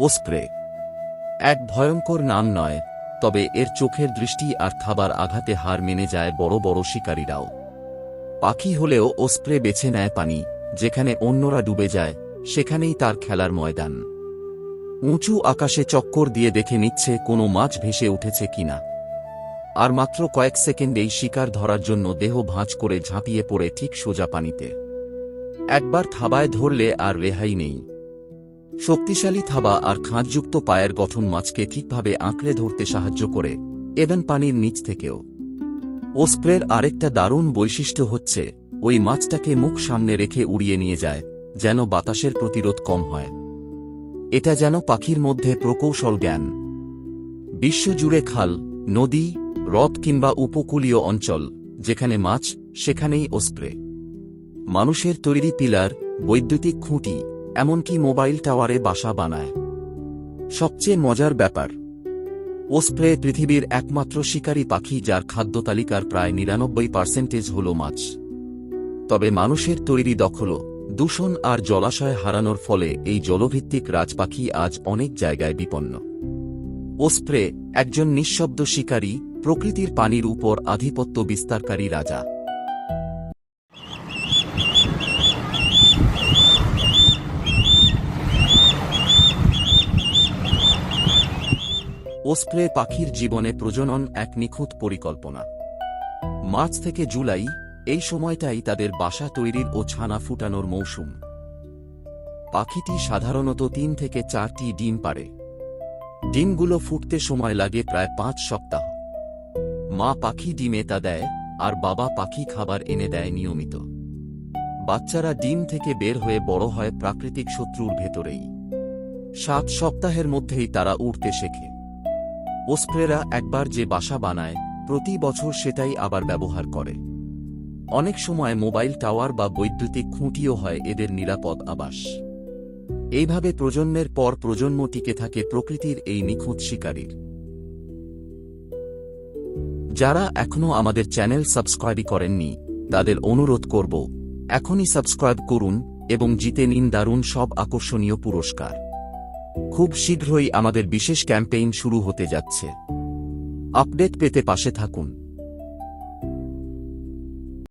ওস্প্রে এক ভয়ঙ্কর নাম নয়, তবে এর চোখের দৃষ্টি আর খাবার আঘাতে হার মেনে যায় বড় বড় শিকারীরাও। পাখি হলেও ওস্প্রে বেছে নেয় পানি, যেখানে অন্যরা ডুবে যায়, সেখানেই তার খেলার ময়দান। উঁচু আকাশে চক্কর দিয়ে দেখে নিচ্ছে কোনো মাছ ভেসে উঠেছে কিনা। আর মাত্র কয়েক সেকেন্ডেই শিকার ধরার জন্য দেহ ভাঁজ করে ঝাঁপিয়ে পড়ে ঠিক সোজা পানিতে। একবার থাবায় ধরলে আর রেহাই নেই। শক্তিশালী থাবা আর খাঁজযুক্ত পায়ের গঠন মাছকে ঠিকভাবে আঁকড়ে ধরতে সাহায্য করে এভেন পানির নিচ থেকেও। ওস্প্রের আরেকটা দারুণ বৈশিষ্ট্য হচ্ছে, ওই মাছটাকে মুখ সামনে রেখে উড়িয়ে নিয়ে যায়, যেন বাতাসের প্রতিরোধ কম হয়। এটা যেন পাখির মধ্যে প্রকৌশল জ্ঞান। বিশ্বজুড়ে খাল, নদী, হ্রদ কিংবা উপকূলীয় অঞ্চল, যেখানে মাছ, সেখানেই ওস্প্রে। মানুষের তৈরি পিলার, বৈদ্যুতিক খুঁটি এমনকি মোবাইল টাওয়ারে বাসা বানায়। সবচেয়ে মজার ব্যাপার, ওস্প্রে পৃথিবীর একমাত্র শিকারী পাখি যার খাদ্য তালিকার প্রায় নিরানব্বই পার্সেন্টেজ হল মাছ। তবে মানুষের তৈরি দখল দূষণ আর জলাশয় হারানোর ফলে এই জলভিত্তিক রাজপাখি আজ অনেক জায়গায় বিপন্ন। ওস্প্রে একজন নিঃশব্দ শিকারী, প্রকৃতির পানির উপর আধিপত্য বিস্তারকারী রাজা। ওস্প্রে পাখির জীবনে প্রজনন এক নিখুঁত পরিকল্পনা। মার্চ থেকে জুলাই, এই সময়টাই তাদের বাসা তৈরির ও ছানা ফুটানোর মৌসুম। পাখিটি সাধারণত তিন থেকে চারটি ডিম পারে ডিমগুলো ফুটতে সময় লাগে প্রায় পাঁচ সপ্তাহ। মা পাখি ডিমে তা দেয়, আর বাবা পাখি খাবার এনে দেয় নিয়মিত। বাচ্চারা ডিম থেকে বের হয়ে বড় হয় প্রাকৃতিক শত্রুর ভেতরেই। সাত সপ্তাহের মধ্যেই তারা উড়তে শেখে। ওস্প্রেরা একবার যে বাসা বানায়, প্রতি বছর সেটাই আবার ব্যবহার করে। অনেক সময় মোবাইল টাওয়ার বা বৈদ্যুতিক খুঁটিও হয় এদের নিরাপদ আবাস। এইভাবে প্রজন্মের পর প্রজন্ম টিকে থাকে প্রকৃতির এই নিখুঁত শিকারীর। যারা এখনও আমাদের চ্যানেল সাবস্ক্রাইব করেননি, তাদের অনুরোধ করব, এখনই সাবস্ক্রাইব করুন এবং জিতে নিন দারুণ সব আকর্ষণীয় পুরস্কার। খুব শীঘ্রই আমাদের বিশেষ ক্যাম্পেইন শুরু হতে যাচ্ছে। আপডেট পেতে পাশে থাকুন।